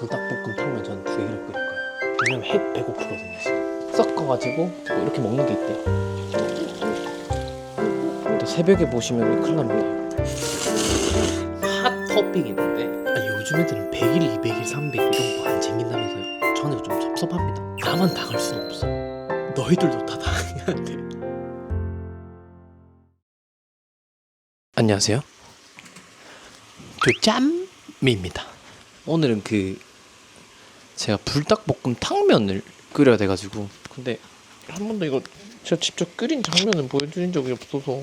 불닭볶음 탕면 전두 개를 끓일 거예요. 왜냐면 해 배고프거든요 지금. 섞어가지고 뭐 이렇게 먹는 게 있대요. 근데 새벽에 보시면 큰일 납니다. 핫 토핑 있는데 아니, 요즘 애들은 100일, 200일, 300일 이런 거 안 챙긴다면서요. 저는 좀 섭섭합니다. 나만 당할 순 없어. 너희들도 다 당해야 돼. 안녕하세요. 그 짬미입니다. 오늘은 그 제가 불닭볶음 탕면을 끓여야 돼가지고 근데 한 번도 이거 제가 직접 끓인 장면은 보여드린 적이 없어서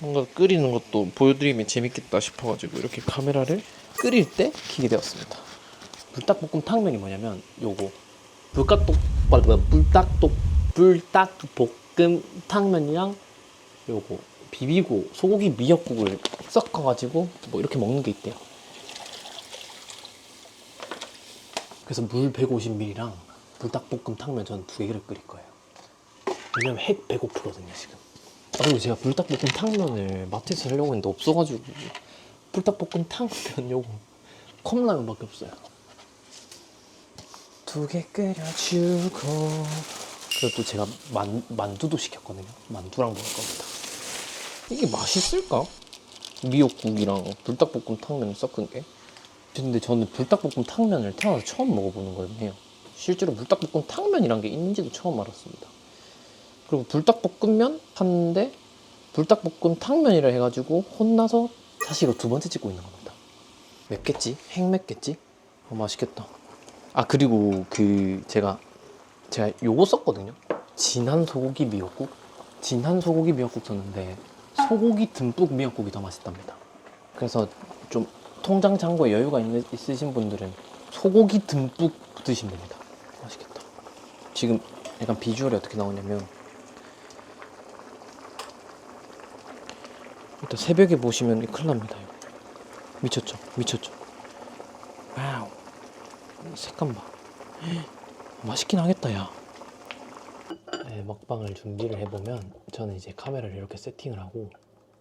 뭔가 끓이는 것도 보여드리면 재밌겠다 싶어가지고 이렇게 카메라를 끓일 때 키게 되었습니다. 불닭볶음 탕면이 뭐냐면 요거 불닭볶 불닭볶 불닭볶음 탕면이랑 요거 비비고 소고기 미역국을 섞어가지고 뭐 이렇게 먹는 게 있대요. 그래서 물 150ml랑 불닭볶음 탕면 전 두 개를 끓일 거예요. 왜냐면 핵 배고프거든요 지금. 아 그리고 제가 불닭볶음 탕면을 마트에서 하려고 했는데 없어가지고 불닭볶음 탕면 요거 컵라면밖에 없어요. 두 개 끓여주고 그리고 또 제가 만, 만두도 시켰거든요. 만두랑 먹을 겁니다. 이게 맛있을까? 미역국이랑 불닭볶음 탕면 섞은 게. 근데 저는 불닭볶음 탕면을 태어나서 처음 먹어보는 거예요. 실제로 불닭볶음 탕면이란 게 있는지도 처음 알았습니다. 그리고 불닭볶음면 하는데 불닭볶음 탕면이라 해가지고 혼나서 사실 이거 두 번째 찍고 있는 겁니다. 맵겠지? 핵 맵겠지? 어, 맛있겠다. 아 그리고 그 제가 제가 요거 썼거든요. 진한 소고기 미역국. 진한 소고기 미역국 썼는데 소고기 듬뿍 미역국이 더 맛있답니다. 그래서 좀 통장 잔고에 여유가 있는, 있으신 분들은 소고기 듬뿍 드시면 됩니다. 맛있겠다. 지금 약간 비주얼이 어떻게 나오냐면 일단 새벽에 보시면 큰일 납니다. 미쳤죠? 미쳤죠? 와우. 색감 봐. 맛있긴 하겠다, 야. 네, 먹방을 준비를 해보면 저는 이제 카메라를 이렇게 세팅을 하고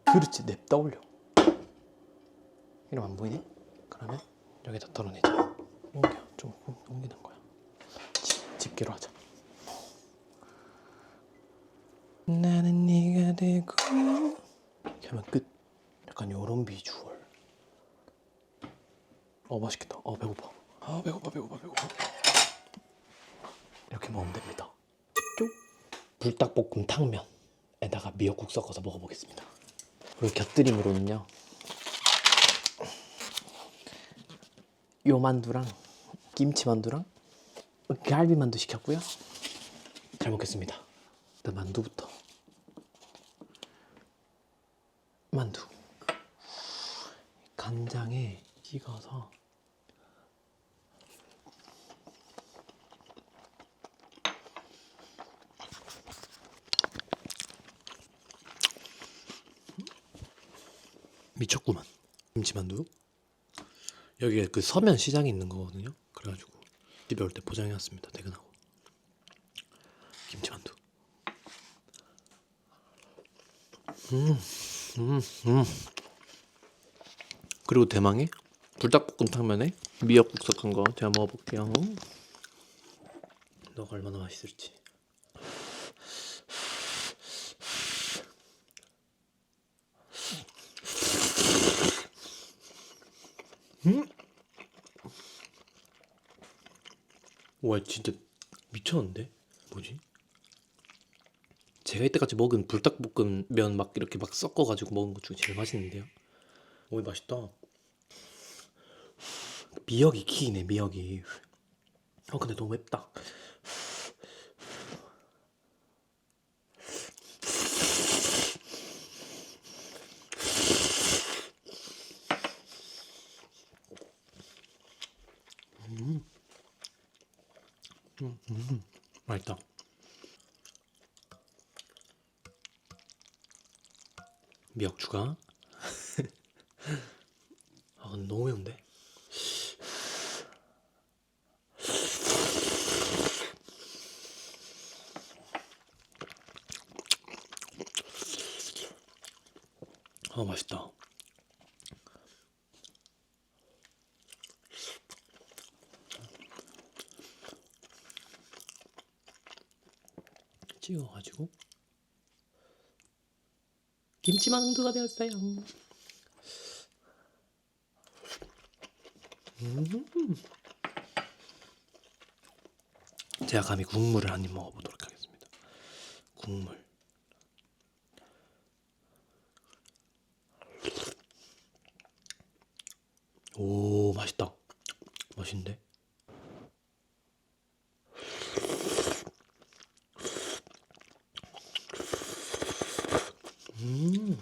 그렇지 냅다 올려 이러면 안 보이네? 그러면 여기다 덜어내자. 옮겨. 좀 옮기는 거야. 집, 집게로 하자. 나는 네가 되고. 하면 끝. 약간 요런 비주얼. 어 맛있겠다. 어 배고파. 아 배고파 배고파 배고파. 이렇게 먹으면 됩니다. 불닭볶음 탕면에다가 미역국 섞어서 먹어보겠습니다. 그리고 곁들임으로는요. 요 만두랑 김치 만두랑 갈비 만두 시켰고요. 잘 먹겠습니다. 일단 만두부터. 만두. 간장에 찍어서 미쳤구만. 김치만두. 여기에 그 서면 시장이 있는 거거든요. 그래가지고 집에 올 때 포장해 왔습니다. 퇴근하고. 김치만두. 음, 음, 음. 그리고 대망의 불닭볶음 탕면에 미역국 섞은 거 제가 먹어볼게요. 너가 얼마나 맛있을지. 와 진짜 미쳤는데? 뭐지? 제가 이때까지 먹은 불닭볶음면 막 이렇게 막 섞어가지고 먹은 것 중에 제일 맛있는데요? 오 맛있다 미역이 키네 미역이 어 근데 너무 맵다. 어, 맛있다. 찍어가지고 김치 만두가 되었어요. 음. 제가 감히 국물을 한 입 먹어보도록 하겠습니다. 국물. 오 맛있다. 맛있는데? 음.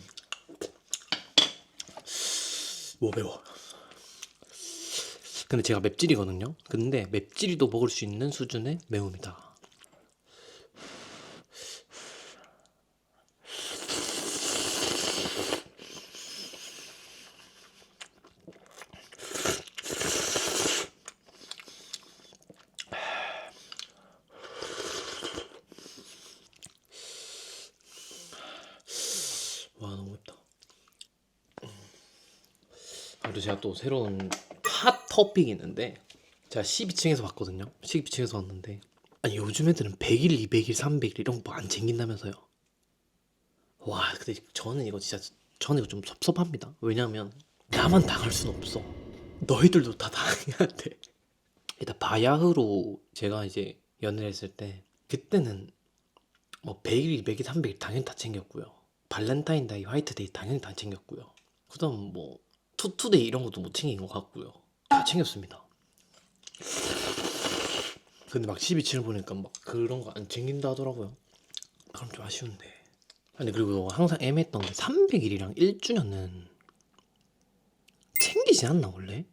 뭐 매워. 근데 제가 맵찔이거든요. 근데 맵찔이도 먹을 수 있는 수준의 매움이다. 그리고 제가 또 새로운 핫 토핑이 있는데 제가 12층에서 봤거든요. 12층에서 봤는데 아니 요즘 애들은 100일, 200일, 300일 이런 거 안 챙긴다면서요. 와 근데 저는 이거 진짜 저는 이거 좀 섭섭합니다. 왜냐면 나만 당할 순 없어. 너희들도 다 당해야 돼. 일단 바야흐로 제가 이제 연애를 했을 때 그때는 뭐 100일, 200일, 300일 당연히 다 챙겼고요. 발렌타인데이, 화이트데이 당연히 다 챙겼고요. 그다음 뭐 투투데이 이런 것도 못 챙긴 것 같고요. 다 챙겼습니다. 근데 막 12층을 보니까 막 그런 거 안 챙긴다 하더라고요. 그럼 좀 아쉬운데. 아니 그리고 항상 애매했던 게 300일이랑 1주년은 챙기지 않나 원래?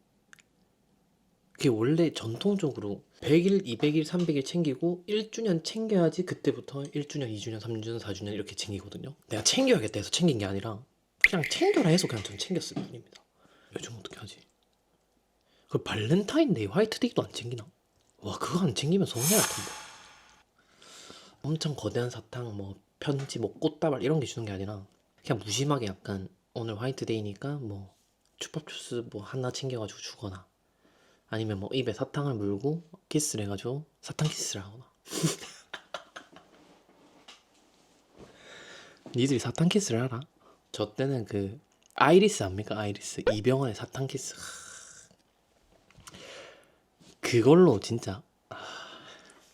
그게 원래 전통적으로 100일, 200일, 300일 챙기고 1주년 챙겨야지 그때부터 1주년, 2주년, 3주년, 4주년 이렇게 챙기거든요. 내가 챙겨야겠다 해서 챙긴 게 아니라 그냥 챙겨라 해서 그냥 좀 챙겼을 뿐입니다. 요즘 어떻게 하지? 그 발렌타인데이, 화이트데이도 안 챙기나? 와 그거 안 챙기면 서운해할 텐데. 엄청 거대한 사탕, 뭐 편지, 뭐 꽃다발 이런 게 주는 게 아니라 그냥 무심하게 약간 오늘 화이트데이니까 뭐 추밥주스 뭐 하나 챙겨가지고 주거나 아니면 뭐 입에 사탕을 물고 키스를 해가지고 사탕 키스를 하거나 니들이 사탕 키스를 알아? 저 때는 그 아이리스 압니까? 아이리스. 이병헌의 사탕 키스. 그걸로 진짜 아,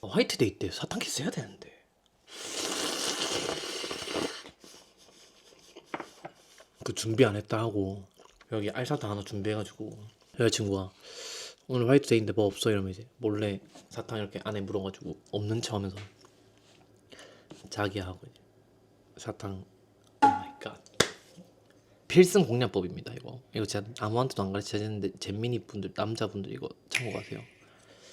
화이트데이 때 사탕 키스 해야 되는데. 그 준비 안 했다 하고 여기 알사탕 하나 준비해가지고 여자친구가 오늘 화이트데이인데 뭐 없어? 이러면 이제 몰래 사탕 이렇게 안에 물어가지고 없는 척 하면서 자기야 하고 이제 사탕. 오 마이 갓 필승 공략법입니다 이거. 이거 제가 아무한테도 안 가르쳐줬는데 잼민이 분들 남자분들 이거 참고하세요.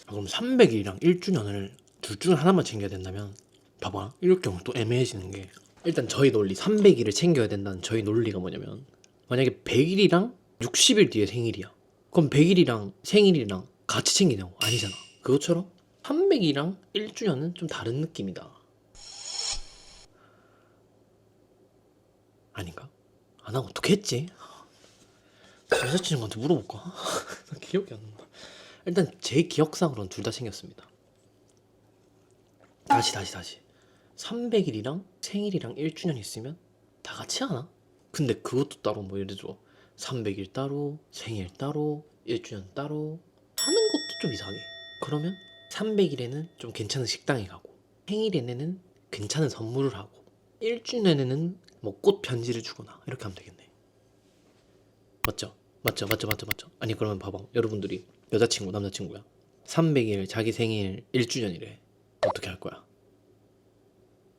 아, 그럼 300일이랑 1주년을 둘 중 하나만 챙겨야 된다면? 봐봐. 이럴 경우 또 애매해지는 게. 일단 저희 논리 300일을 챙겨야 된다는 저희 논리가 뭐냐면 만약에 100일이랑 60일 뒤에 생일이야. 그럼 100일이랑 생일이랑 같이 챙기냐고 아니잖아. 그것처럼 300일이랑 1주년은 좀 다른 느낌이다 아닌가? 아, 나 어떻게 했지? 여자친구한테 물어볼까? 나 기억이 안 난다. 일단 제 기억상으로는 둘 다 챙겼습니다. 다시 다시 다시. 300일이랑 생일이랑 1주년 있으면 다 같이 하나? 근데 그것도 따로 뭐 예를 들어 300일 따로, 생일 따로, 1주년 따로 하는 것도 좀 이상해. 그러면 300일에는 좀 괜찮은 식당에 가고 생일에는 괜찮은 선물을 하고 1주년에는 뭐 꽃 편지를 주거나 이렇게 하면 되겠네. 맞죠? 맞죠? 맞죠? 맞죠? 맞죠? 아니 그러면 봐봐 여러분들이 여자친구 남자친구야 300일 자기 생일 1주년이래 어떻게 할 거야?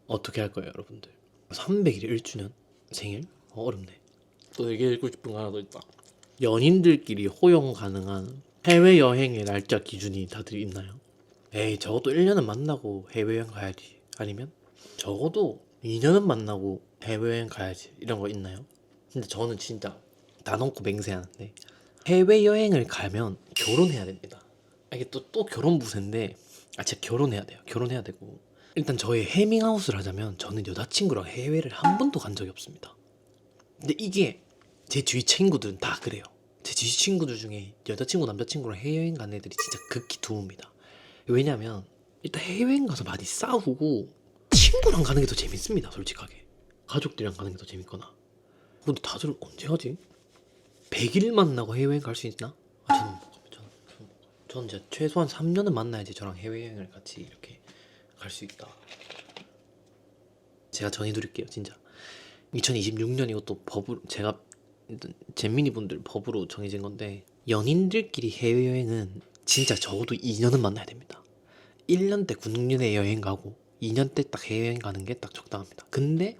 어떻게 할 거예요 여러분들 300일 1주년 생일? 어, 어렵네 또 얘기해주고 싶은 거 하나 더 있다 연인들끼리 호용 가능한 해외 여행의 날짜 기준이 다들 있나요? 에이 적어도 1년은 만나고 해외여행 가야지 아니면 적어도 2년은 만나고 해외여행 가야지 이런 거 있나요? 근데 저는 진짜 나놓고 맹세하는데 해외여행을 가면 결혼해야 됩니다. 아, 이게 또, 또 결혼 부세인데 아 진짜 결혼해야 돼요. 결혼해야 되고. 일단 저의 해밍아웃을 하자면 저는 여자친구랑 해외를 한 번도 간 적이 없습니다. 근데 이게 제 주위 친구들은 다 그래요. 제 주위 친구들 중에 여자친구 남자친구랑 해외여행 간 애들이 진짜 극히 드뭅니다. 왜냐면 일단 해외여행 가서 많이 싸우고 친구랑 가는 게 더 재밌습니다 솔직하게 가족들이랑 가는 게 더 재밌거나 근데 다들 언제 가지? 100일 만나고 해외여행 갈 수 있나? 아, 저는 못 가요. 저는, 저는, 이제 최소한 3년은 만나야지 저랑 해외여행을 같이 이렇게 갈 수 있다 제가 정해드릴게요 진짜 2026년 이것도 법으로 제가 잼민이 분들 법으로 정해진 건데 연인들끼리 해외여행은 진짜 적어도 2년은 만나야 됩니다 1년 때 군인에 여행 가고 2년 때 딱 해외여행 가는 게 딱 적당합니다. 근데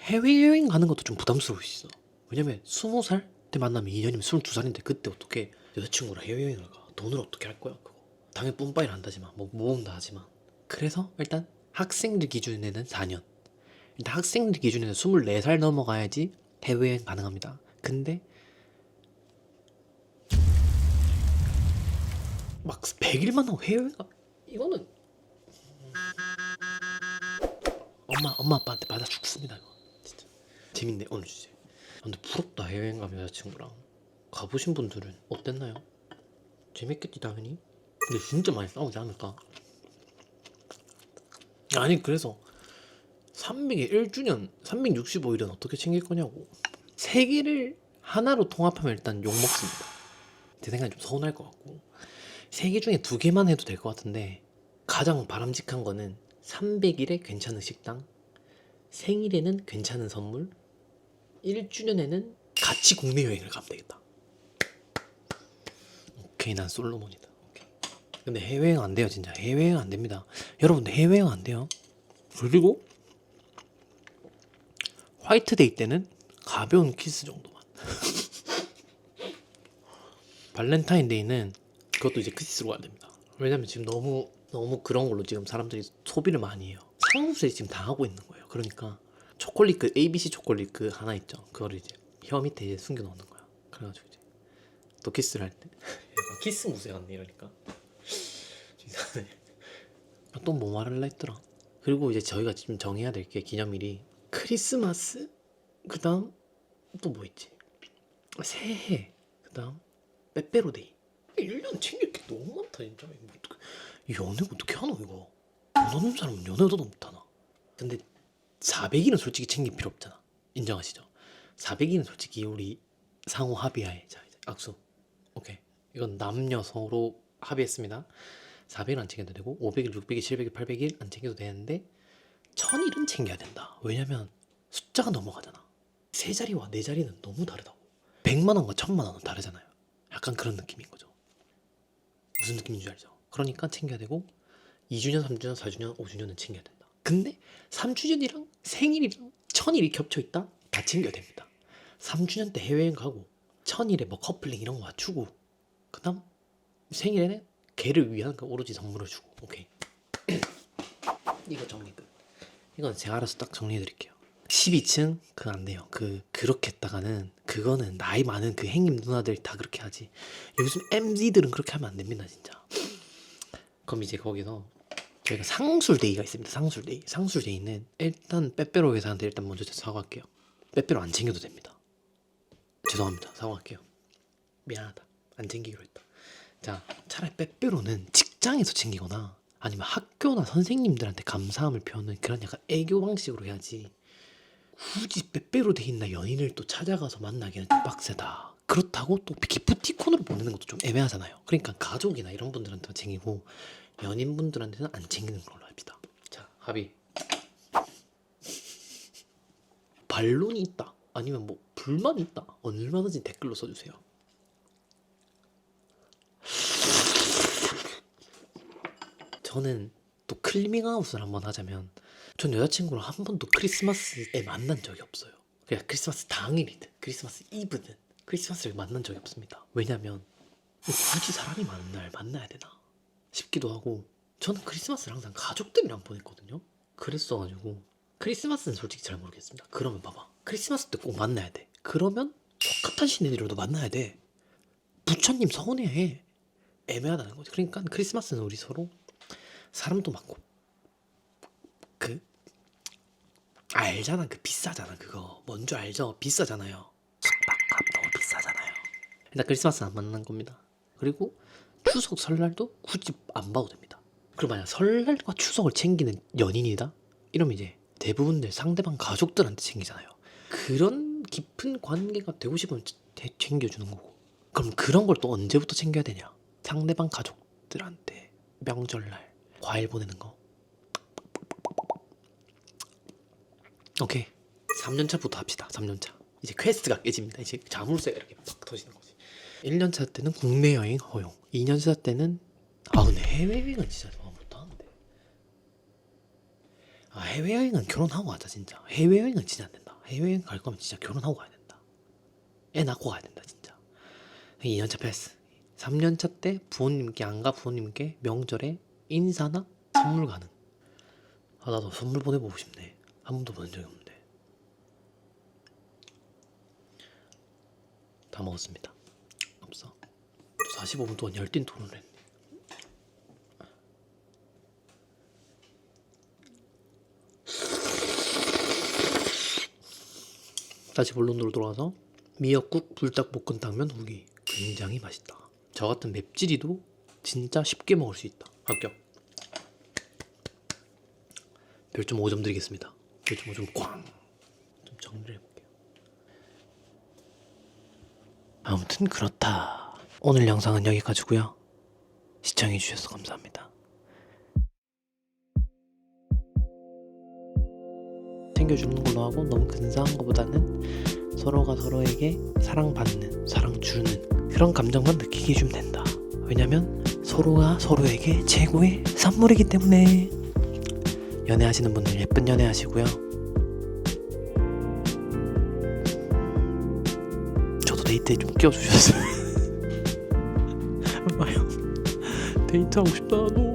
해외여행 가는 것도 좀 부담스러울 수 있어. 왜냐면 20살 때 만나면 2년이면 22살인데 그때 어떻게 여자친구랑 해외여행을 가? 돈을 어떻게 할 거야 그거? 당연히 뿜빠이를 한다지만 뭐 모험도 하지만. 그래서 일단 학생들 기준에는 4년. 일단 학생들 기준에는 24살 넘어가야지 해외여행 가능합니다. 근데 막 100일 만나고 해외여행 가? 이거는 엄마 엄마 아빠한테 받아 죽습니다 이거. 진짜. 재밌네 오늘 주제. 근데 부럽다 해외여행 가면 여자친구랑. 가보신 분들은 어땠나요? 재밌겠지 당연히. 근데 진짜 많이 싸우지 않을까? 아니 그래서 300일 1주년 365일은 어떻게 챙길 거냐고. 세 개를 하나로 통합하면 일단 욕 먹습니다. 제 생각엔 좀 서운할 것 같고. 세 개 중에 두 개만 해도 될 것 같은데 가장 바람직한 거는 300일에 괜찮은 식당 생일에는 괜찮은 선물 1주년에는 같이 국내 여행을 가면 되겠다. 오케이 난 솔로몬이다. 오케이. 근데 해외여행 안 돼요 진짜. 해외여행 안 됩니다. 여러분들 해외여행 안 돼요. 그리고 화이트데이 때는 가벼운 키스 정도만. 발렌타인데이는 그것도 이제 키스로 가야 됩니다. 왜냐면 지금 너무 너무 그런 걸로 지금 사람들이 소비를 많이 해요 상습에 지금 당하고 있는 거예요. 그러니까 초콜릿 그 ABC 초콜릿 그 하나 있죠. 그거를 이제 혀 밑에 이제 숨겨 놓는 거야. 그래가지고 이제 또 키스를 할 때. 키스 무새 같네 이러니까. 이상하네 또 뭐 말할라 했더라. 그리고 이제 저희가 지금 정해야 될 게 기념일이 크리스마스? 그 다음 또 뭐 있지? 새해. 그 다음 빼빼로데이. 1년 챙길 게 너무 많다 진짜. 이거. 이 연애 어떻게 하노 이거 돈 없는 사람은 연애도 못하나? 근데 400일은 솔직히 챙길 필요 없잖아. 인정하시죠? 400일은 솔직히 우리 상호 합의하에. 자 이제 악수. 오케이. 이건 남녀 서로 합의했습니다. 400일 안 챙겨도 되고 500일 600일 700일 800일 안 챙겨도 되는데 1000일은 챙겨야 된다. 왜냐면 숫자가 넘어가잖아. 세 자리와 네 자리는 너무 다르다고. 100만 원과 1000만 원은 다르잖아요. 약간 그런 느낌인 거죠. 무슨 느낌인지 알죠? 그러니까 챙겨야 되고 2주년, 3주년, 4주년, 5주년은 챙겨야 된다. 근데 3주년이랑 생일이랑 천일이 겹쳐 있다? 다 챙겨야 됩니다. 3주년 때 해외여행 가고 천일에 뭐 커플링 이런 거 맞추고 그다음 생일에는 걔를 위한 그 오로지 선물을 주고 오케이 이거 정리 끝. 이건 제가 알아서 딱 정리해 드릴게요. 12층 그거 안 돼요. 그 그렇게 했다가는 그거는 나이 많은 그 행님 누나들 다 그렇게 하지. 요즘 MZ들은 그렇게 하면 안 됩니다 진짜. 그럼 이제 거기서 저희가 상술데이가 있습니다. 상술데이. 상술데이는 일단 빼빼로 회사한테 일단 먼저 사과할게요. 빼빼로 안 챙겨도 됩니다. 죄송합니다. 사과할게요. 미안하다. 안 챙기기로 했다. 자, 차라리 빼빼로는 직장에서 챙기거나 아니면 학교나 선생님들한테 감사함을 표하는 그런 약간 애교 방식으로 해야지. 굳이 빼빼로 돼 있나 연인을 또 찾아가서 만나기는 좀 빡세다. 그렇다고 또 기프티콘으로 보내는 것도 좀 애매하잖아요. 그러니까 가족이나 이런 분들한테만 챙기고 연인분들한테는 안 챙기는 걸로 합니다. 자, 합의. 반론이 있다. 아니면 뭐 불만이 있다. 얼마든지 댓글로 써주세요. 저는 또 클리밍아웃을 한번 하자면 전 여자친구를 한 번도 크리스마스에 만난 적이 없어요. 그냥 크리스마스 당일이든 크리스마스 이브든 크리스마스를 만난 적이 없습니다. 왜냐면 굳이 사람이 많은 날 만나야 되나 싶기도 하고 저는 크리스마스를 항상 가족들이랑 보냈거든요. 그랬어가지고 크리스마스는 솔직히 잘 모르겠습니다. 그러면 봐봐 크리스마스 때 꼭 만나야 돼. 그러면 똑같은 신내들도 만나야 돼. 부처님 서운해해. 애매하다는 거지. 그러니까 크리스마스는 우리 서로 사람도 많고 그 알잖아 그 비싸잖아 그거 뭔지 알죠 비싸잖아요 숙박값 너무 비싸잖아요 일단 크리스마스 안 만난 겁니다 그리고 추석 설날도 굳이 안 봐도 됩니다 그리고 만약 설날과 추석을 챙기는 연인이다 이러면 이제 대부분들 상대방 가족들한테 챙기잖아요. 그런 깊은 관계가 되고 싶으면 되- 챙겨주는 거고. 그럼 그런 걸 또 언제부터 챙겨야 되냐? 상대방 가족들한테 명절날 과일 보내는 거. 오케이. 3년차부터 합시다. 3년차. 이제 퀘스트가 깨집니다. 이제 자물쇠가 이렇게 팍 터지는 거지. 1년차 때는 국내 여행 허용. 2년차 때는 아 근데 해외여행은 진짜 너무 못하는데. 아 해외여행은 결혼하고 하자 진짜. 해외여행은 진짜 안 된다. 해외여행 갈 거면 진짜 결혼하고 가야 된다. 애 낳고 가야 된다 진짜. 2년차 패스. 3년차 때 부모님께 안가 부모님께 명절에 인사나 선물 가능. 아 나도 선물 보내보고 싶네. 한 번도 보낸 적이 없는데. 다 먹었습니다. 없어. 45분 동안 열띤 토론을 했네. 다시 본론으로 돌아와서 미역국 불닭 볶음탕면 후기 굉장히 맛있다. 저 같은 맵찔이도 진짜 쉽게 먹을 수 있다. 합격. 별점 5점 드리겠습니다. 별점 5점 꽝. 좀 정리를 해볼게요. 아무튼 그렇다. 오늘 영상은 여기까지고요. 시청해주셔서 감사합니다. 챙겨주는 걸로 하고 너무 근사한 것보다는 서로가 서로에게 사랑받는, 사랑 주는 그런 감정만 느끼게 해주면 된다. 왜냐면 서로가 서로에게 최고의 선물이기 때문에 연애하시는 분들 예쁜 연애 하시고요. 저도 데이트에 좀 끼워주셨어요. então está no